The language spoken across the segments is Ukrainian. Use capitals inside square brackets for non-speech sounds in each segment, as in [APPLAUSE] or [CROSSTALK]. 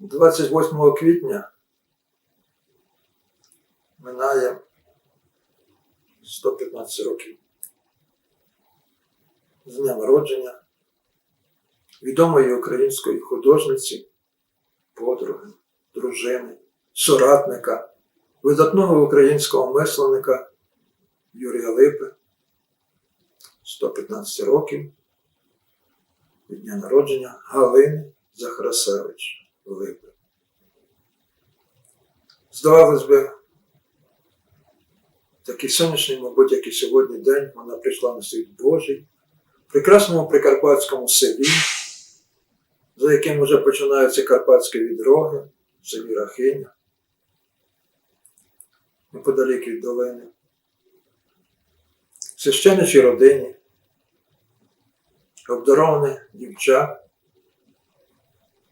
28 квітня минає 115 років з дня народження відомої української художниці, подруги, дружини, соратника, видатного українського мисленника Юрія Липи. 115 років від дня народження Галини Захарасевич Липи. Здавалось би, такий сонячний, мабуть, як і сьогодні день, вона прийшла на світ Божий, в прекрасному прикарпатському селі, за яким вже починаються карпатські відроги, в селі Рахиня, неподалік від долини. Священичій родині, обдароване дівча,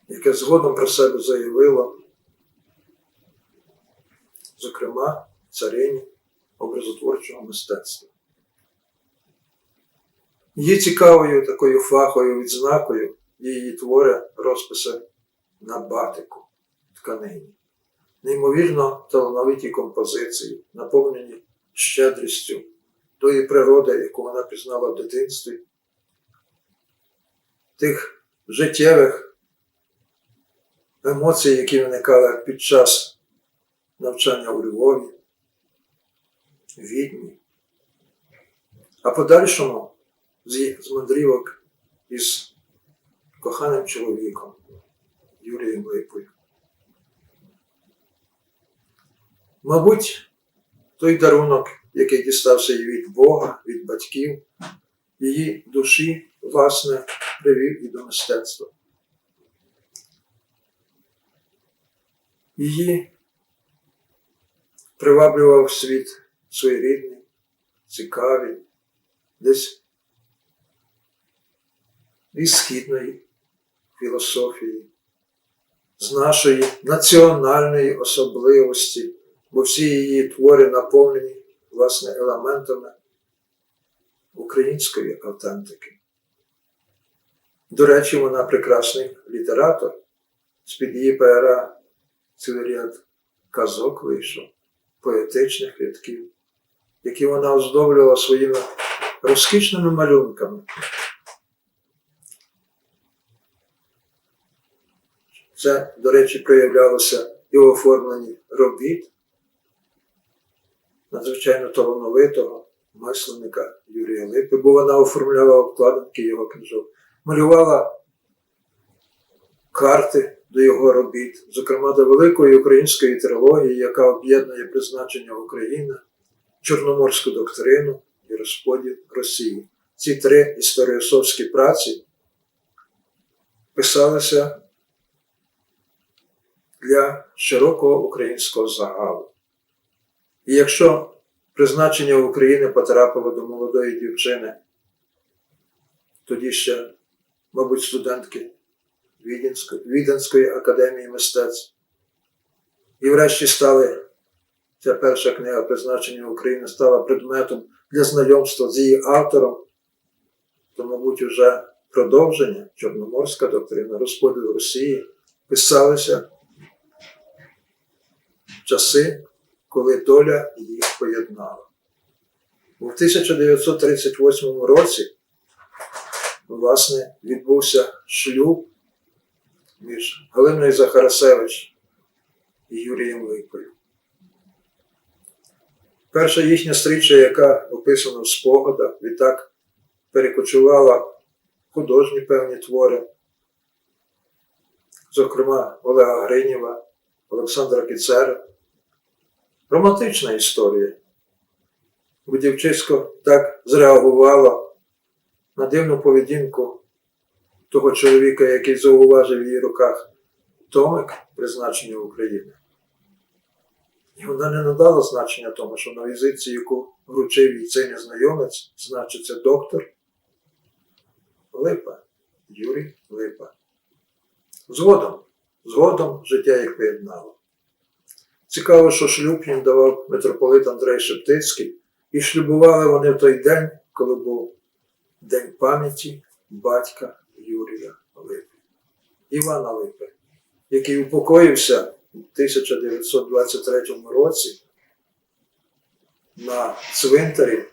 яке згодом про себе заявило, зокрема, царині образотворчого мистецтва. Її цікавою такою фаховою відзнакою її твори розписи на батику тканині. Неймовірно талановиті композиції, наповнені щедрістю тої природи, яку вона пізнала в дитинстві, тих життєвих емоцій, які виникали під час навчання у Львові, Відні, а подальшому з мандрівок із коханим чоловіком Юрієм Липою. Мабуть, той дарунок, який дістався їй від Бога, від батьків, її душі, власне, привів і до мистецтва. Її приваблював світ своєрідний, цікавий, десь із східної філософії, з нашої національної особливості, бо всі її твори наповнені власне елементами української автентики. До речі, вона прекрасний літератор. З-під її пера цілий ряд казок вийшов, поетичних рядків, які вона оздоблювала своїми розкішними малюнками. Це, до речі, проявлялося і в оформленні робіт надзвичайно талановитого мисленника Юрія Липи, бо вона оформляла обкладинки його книжок, малювала карти до його робіт, зокрема до великої української трилогії, яка об'єднує призначення України, Чорноморську доктрину і розподіл Росії. Ці три історіосовські праці писалися для широкого українського загалу. І якщо призначення України потрапило до молодої дівчини, тоді ще, мабуть, студентки Віденської, академії мистецтв, і врешті стали, ця перша книга призначення України стала предметом для знайомства з її автором, то, мабуть, вже продовження Чорноморська доктрина, розподіл Росії писалися часи, коли доля їх поєднала. У 1938 році, власне, відбувся шлюб між Галиною Захарасевич і Юрієм Липою. Перша їхня стріча, яка описана в спогадах, відтак перекочувала художні певні твори, зокрема Олега Гринєва, Олександра Кіцера. Романтична історія. Бо дівчисько так зреагувала на дивну поведінку того чоловіка, який зауважив в її руках томик призначення України. І вона не надала значення тому, що на візитці, яку вручив їй цей незнайомець, значиться доктор Липа, Юрій Липа. Згодом, згодом життя їх поєднало. Цікаво, що шлюб їм давав митрополит Андрей Шептицький, і шлюбували вони в той день, коли був День пам'яті батька Івана Липи. який упокоївся у 1923 році на цвинтарі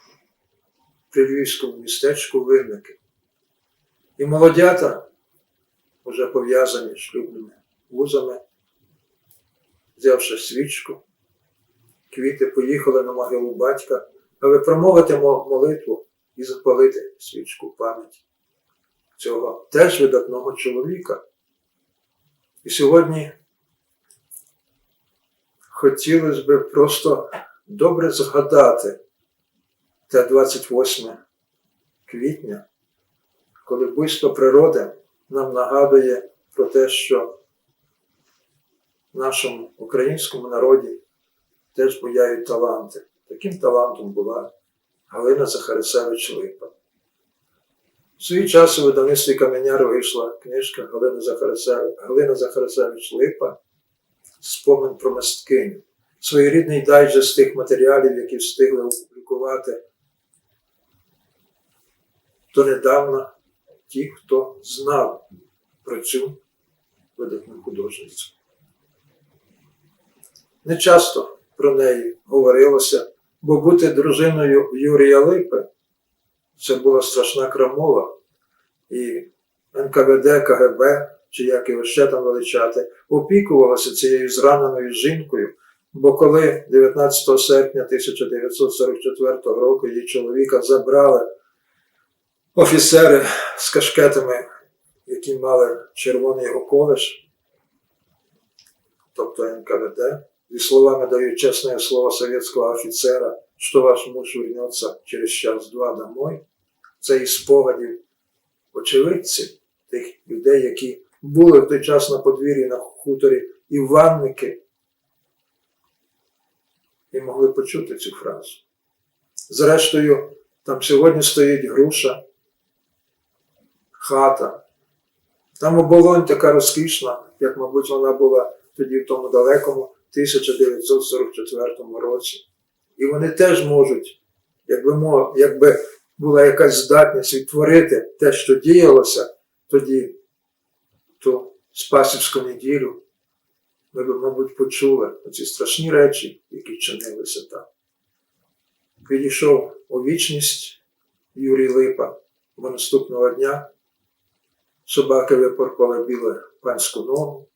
при львівському містечку Винники. І молодята, вже пов'язані шлюбними вузами, взявши свічку, квіти, поїхали на могилу батька, аби промовити молитву і запалити свічку пам'ять цього теж видатного чоловіка. І сьогодні хотілося б просто добре згадати те 28 квітня, коли буйство природи нам нагадує про те, що в нашому українському народі теж буяють таланти. Таким талантом була Галина Захарисевич Липа. В свій час у видавництві Каменяр вийшла книжка Галина Захарисевич, Галина Захарисевич Липа Спомин про мисткиню. Своєрідний дайджест тих матеріалів, які встигли опублікувати донедавна ті, хто знав про цю видатну художницю. Не часто про неї говорилося, бо бути дружиною Юрія Липи це була страшна крамола, і НКВД, КГБ, чи як його ще там величати, опікувалося цією зраненою жінкою, бо коли 19 серпня 1944 року її чоловіка забрали офіцери з кашкетами, які мали червоний околиш, тобто НКВД, і словами дають чесне слово совєтського офіцера, що ваш муж вернеться через час-два домой, це із спогадів очевидців, тих людей, які були в той час на подвір'ї на хуторі Іванники, і могли почути цю фразу. Зрештою, там сьогодні стоїть груша, хата. Там оболонь така розкішна, як, мабуть, вона була тоді в тому далекому 1944 році. І вони теж можуть, якби, якби була якась здатність відтворити те, що діялося тоді, ту Спасівську неділю, ми б, мабуть, почули ці страшні речі, які чинилися там. Відійшов у вічність Юрій Липа, бо наступного дня собаки випорпали біле панську ногу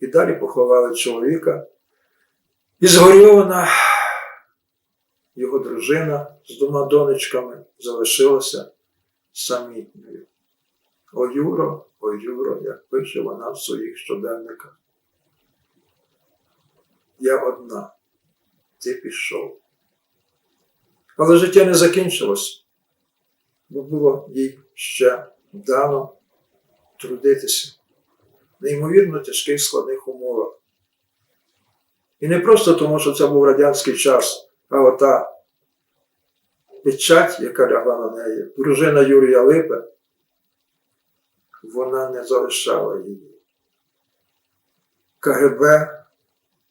і далі поховали чоловіка. І згорьована його дружина з двома донечками залишилася самітньою. О Юро, о Юро, як пише вона в своїх щоденниках. Я одна, ти пішов. Але життя не закінчилось, бо було їй ще дано трудитися в неймовірно тяжких складних умовах. І не просто тому, що це був радянський час, а ота печать, яка лягла на неї, дружина Юрія Липи, вона не залишала її. КГБ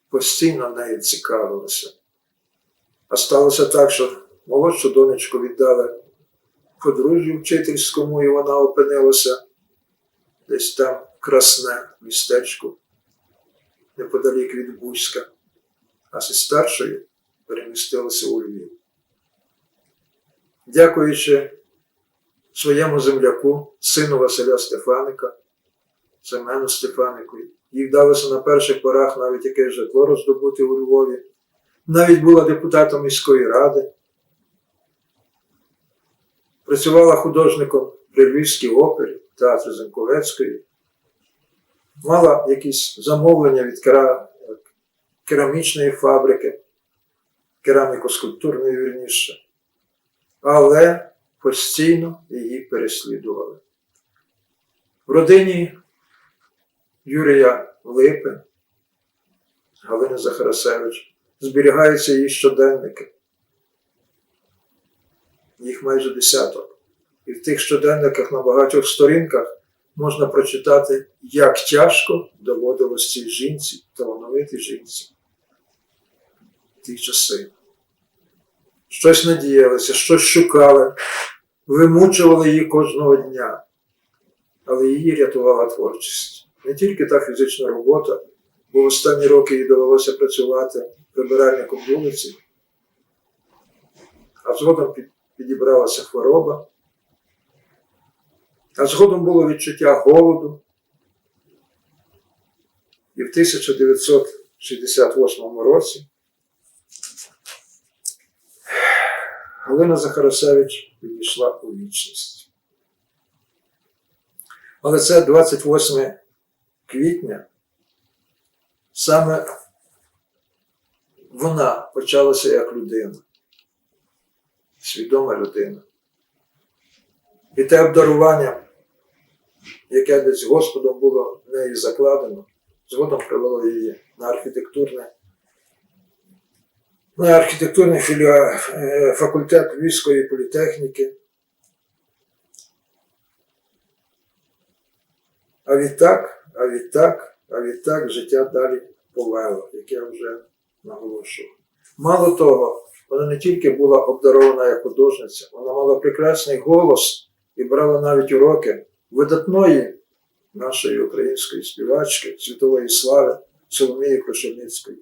постійно нею цікавилося. А сталося так, що молодшу донечку віддали подружжю вчительському, і вона опинилася десь там красне містечко, неподалік від Бузька, а зі старшою перемістилася у Львів. Дякуючи своєму земляку, сину Василя Стефаника, Семену Стефанику, їй вдалося на перших порах навіть якесь житло роздобути у Львові, навіть була депутатом міської ради, працювала художником при Львівській опері, театрі Зенковецької, мала якісь замовлення від кера... керамічної фабрики, кераміко-скульптурної вірніше, але постійно її переслідували. В родині Юрія Липи, Галини Захарасевич, зберігаються її щоденники. Їх майже десяток. І в тих щоденниках на багатьох сторінках можна прочитати, як тяжко доводилось цій жінці, талановитій жінці ті часи. Щось надіялися, щось шукали, вимучували її кожного дня, але її рятувала творчість. не тільки та фізична робота, бо в останні роки їй довелося працювати прибиральником вулиці, а згодом підібралася хвороба, а згодом було відчуття голоду. І в 1968 році Галина Захарасевич відійшла у вічність. Але це 28 квітня саме вона почалася як людина, свідома людина. І те обдарування, яке десь Господом було в неї закладено, згодом привело її на архітектурне, на архітектурний філіа, е, факультет Львівської політехніки. А відтак, а відтак, а відтак життя далі повело, як я вже наголошував. Мало того, вона не тільки була обдарована як художниця, вона мала прекрасний голос і брала навіть уроки видатної нашої української співачки світової слави Соломії Крошельницької.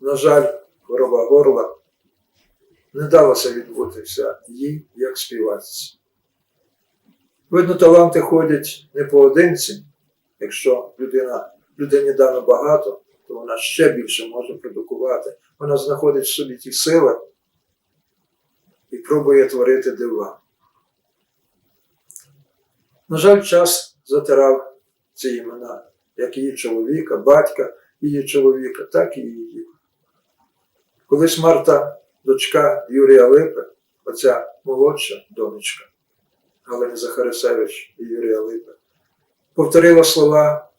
На жаль, хвороба горла не далося відбутися їй як співачці. Видно, таланти ходять не поодинці. Якщо людина, людині дано багато, то вона ще більше може продукувати. Вона знаходить в собі ті сили і пробує творити дива. На жаль, час затирав ці імена, як її чоловіка, батька її чоловіка, так і її. Колись Марта, дочка Юрія Липи, оця молодша донечка Галини Захарисевич і Юрія Липи, повторила слова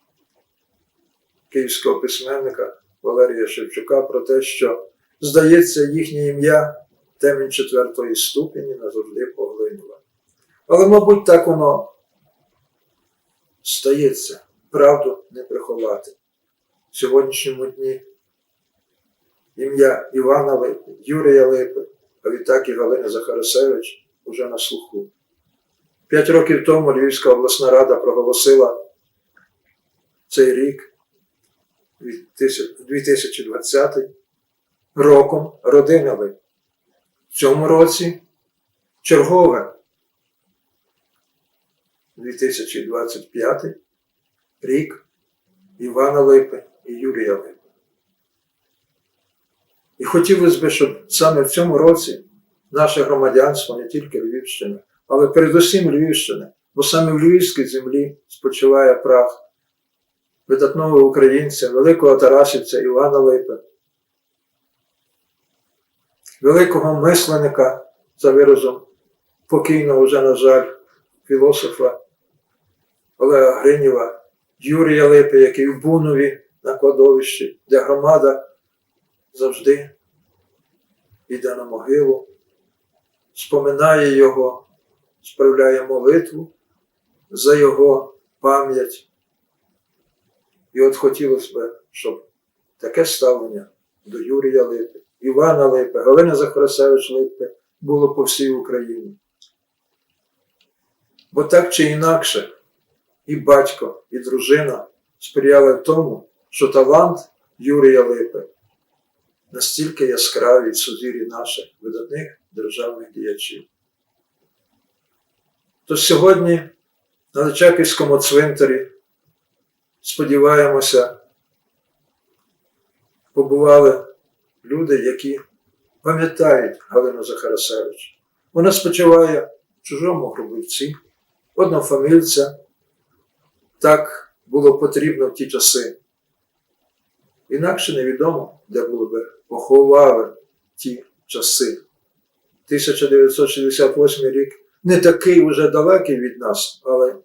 київського письменника Валерія Шевчука про те, що, здається, їхнє ім'я темінь четвертої ступені назавжди поглинула. Але, мабуть, так воно стається, правду не приховати. В сьогоднішньому дні ім'я Івана Липи, Юрія Липи, а відтак і Галини Захарасевич уже на слуху. П'ять років тому Львівська обласна рада проголосила цей рік, 2020, роком родини Лип. В цьому році чергове 2025 рік Івана Липи і Юрія Липи. І хотілося б, щоб саме в цьому році наше громадянство не тільки Львівщини, але передусім Львівщини, бо саме в Львівській землі спочиває прах видатного українця, великого Тарасівця Івана Липи, великого мисленника за виразом покійного вже, на жаль, філософа Олега Гринєва, Юрія Липи, який в Бунові на кладовищі, де громада завжди йде на могилу, споминає його, справляє молитву за його пам'ять. І от хотілося б, щоб таке ставлення до Юрія Липи, Івана Липи, Галини Захарасевич Липи було по всій Україні. Бо так чи інакше, і батько, і дружина сприяли тому, що талант Юрія Липи настільки яскравий в сузір'ї наших видатних державних діячів. Тож сьогодні на Личаківському цвинтарі, сподіваємося, побували люди, які пам'ятають Галину Захарасевич. Вона спочиває в чужому гробівці, однофамільця. Так було потрібно в ті часи. Інакше невідомо, де було би поховали ті часи. 1968 рік не такий уже далекий від нас, але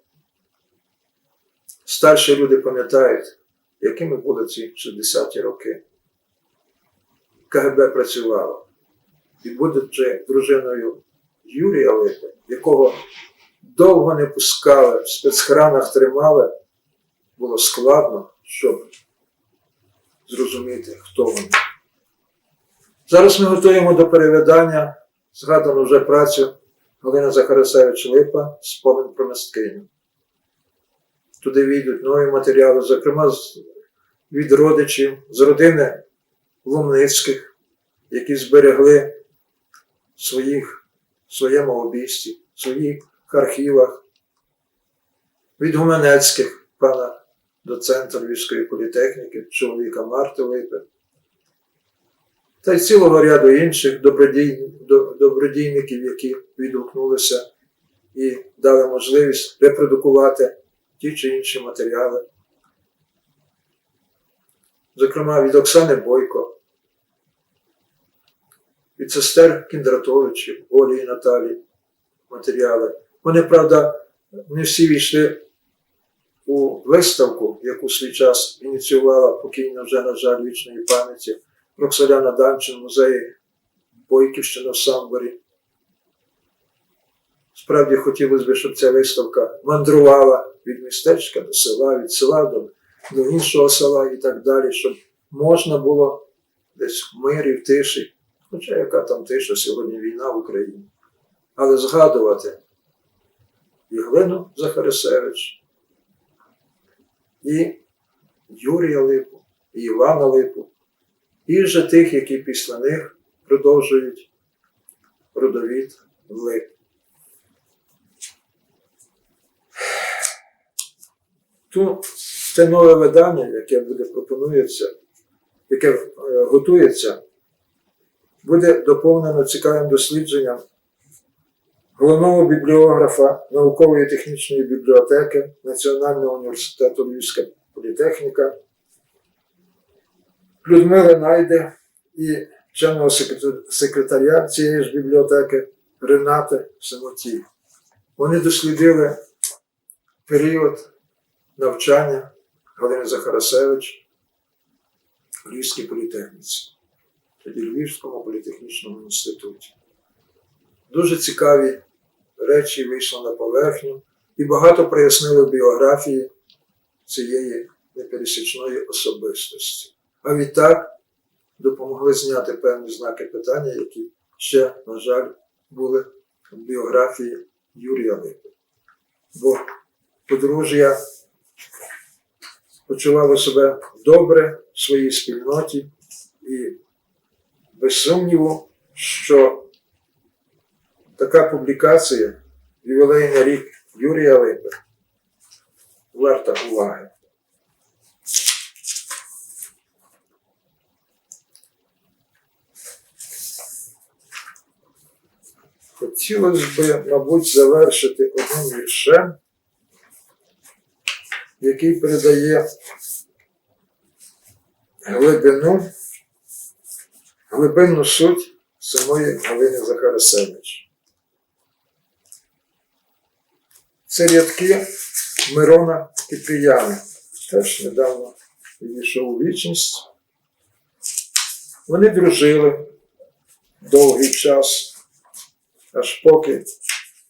старші люди пам'ятають, якими були ці 60-ті роки. КГБ працювало. І будучи дружиною Юрія Липи, якого довго не пускали, в спецхранах тримали, було складно, щоб зрозуміти, хто вони. Зараз ми готуємо до перевидання згадану вже працю Галина Захарасевич Липа «Спомин про мисткиню». туди війдуть нові матеріали, зокрема від родичів, з родини Лумницьких, які зберегли своїх, в своєму обійсті, в своїх архівах, від Гуменецьких, пана доцента Львівської політехніки, чоловіка Марти Липи, та й цілого ряду інших добродій, добродійників, які відгукнулися і дали можливість репродукувати ті чи інші матеріали. Зокрема, від Оксани Бойко, від сестер Кіндратовичів, Олі і Наталі матеріали. Вони, правда, не всі війшли у виставку, яку свій час ініціювала покійна вже, на жаль, вічної пам'яті Роксоляна Данчин музеї Бойківщина в Самборі. Справді хотілося б, щоб ця виставка мандрувала від містечка до села, від села до, до іншого села і так далі, щоб можна було десь в мирі, в тиші, хоча яка там тиша сьогодні війна в Україні, але згадувати і Глину Захарисевич, і Юрія Липу, і Івана Липу, і вже тих, які після них продовжують родовід Лип. Ту, це нове видання, яке буде пропонується, яке е, готується, буде доповнено цікавим дослідженням головного бібліографа наукової технічної бібліотеки Національного університету Львівська політехніка Людмили Найде і вченого секретаря цієї ж бібліотеки Ренати Самотій. Вони дослідили період навчання Галини Захарасевич в Львівській політехніці, тоді Львівському політехнічному інституті. Дуже цікаві речі вийшли на поверхню і багато прояснили біографії цієї непересічної особистості. А відтак допомогли зняти певні знаки питання, які ще, на жаль, були в біографії Юрія Липи. Бо подружжя почувало себе добре в своїй спільноті і без сумніву, що така публікація ювілейний рік Юрія Липи варта уваги. Хотілося б, мабуть, завершити одним віршем, який передає глибину, глибинну суть самої Галини Захарасевич. Це рядки Мирона Киприяна, теж недавно відійшов у вічність. Вони дружили довгий час, аж поки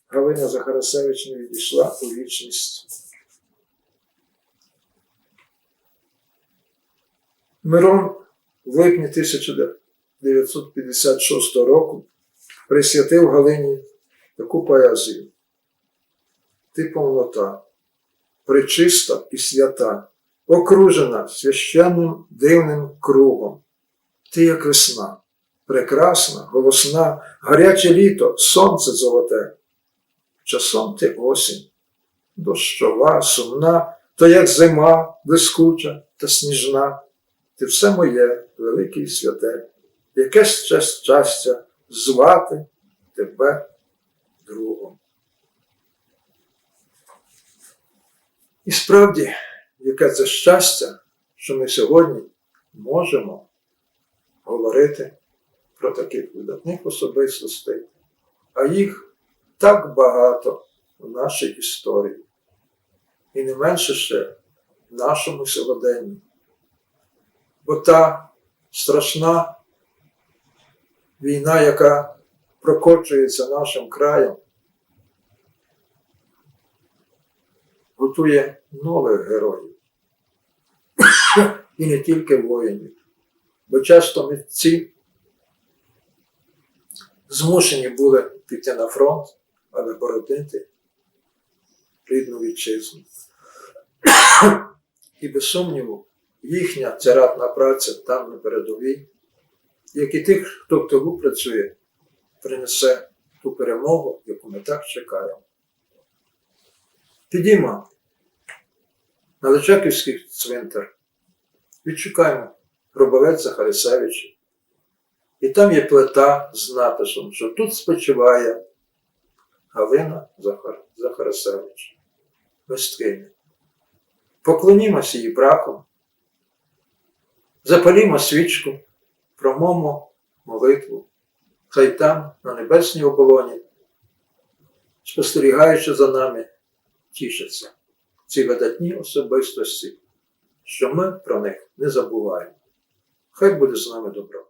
Галина Захарасевич не відійшла у вічність. Мирон в липні 1956 року присвятив Галині таку поезію. Ти повнота, пречиста і свята, окружена священним дивним кругом. Ти як весна, прекрасна, голосна, гаряче літо, сонце золоте. Часом ти осінь, дощова, сумна, то як зима, блискуча та сніжна. Ти все моє, велике і святе, яке ще щастя звати тебе другом. І справді, яке це щастя, що ми сьогодні можемо говорити про таких видатних особистостей, а їх так багато в нашій історії, і не менше ще в нашому сьогоденні. Бо та страшна війна, яка прокочується нашим краєм, готує нових героїв. [COUGHS] І не тільки воїнів. Бо часто митці змушені були піти на фронт, аби боронити рідну вітчизну. І без сумніву, їхня царатна праця там на передовій, як і тих, хто в тилу працює, принесе ту перемогу, яку ми так чекаємо. Підіймо на Личаківський цвинтар, відшукаємо гробовець Захарисевича. І там є плита з написом, що тут спочиває Галина Захар... Захарисевич, мисткиня. Поклонімося її прахом, запалімо свічку, промовмо молитву, хай там, на небесній оболоні, спостерігаючи за нами, тішаться ці видатні особистості, що ми про них не забуваємо. Хай буде з нами добро.